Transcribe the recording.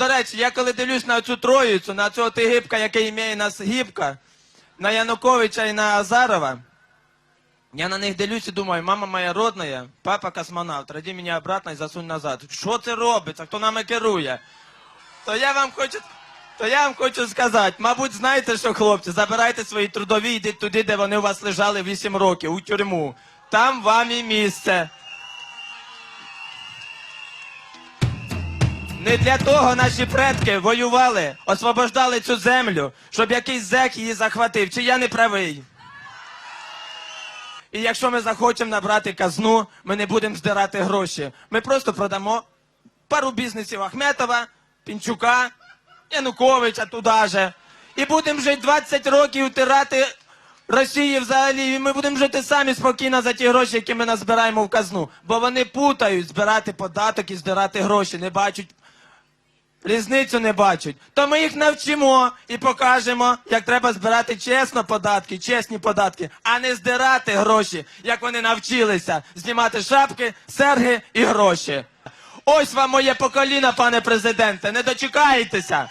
До речі, я коли дивлюсь на цю троїцю, на цього тигибка, який має нас гібка, на Януковича і на Азарова, я на них дивлюсь і думаю, мама моя родная, папа космонавт, роди мене обратно і засунь назад. Що це робиться? Хто нами керує? То я вам хочу. То я вам хочу сказати, мабуть, знаєте що, хлопці, забирайте свої трудові, йдіть туди, де вони у вас лежали 8 років, у тюрму. Там вам і місце. Не для того наші предки воювали, освобождали цю землю, щоб якийсь зек її захватив. Чи я не правий? І якщо ми захочемо набрати казну, ми не будемо здирати гроші. Ми просто продамо пару бізнесів Ахметова, Пінчука, Януковича туди же. І будемо жити 20 років утирати Росії взагалі. І ми будемо жити самі спокійно за ті гроші, які ми назбираємо в казну. Бо вони путають збирати податок і збирати гроші, не бачать. Різницю не бачать. То ми їх навчимо і покажемо, як треба збирати чесно податки, чесні податки, а не здирати гроші, як вони навчилися знімати шапки, серги і гроші. Ось вам моє поколіна, пане президенте, не дочекаєтеся.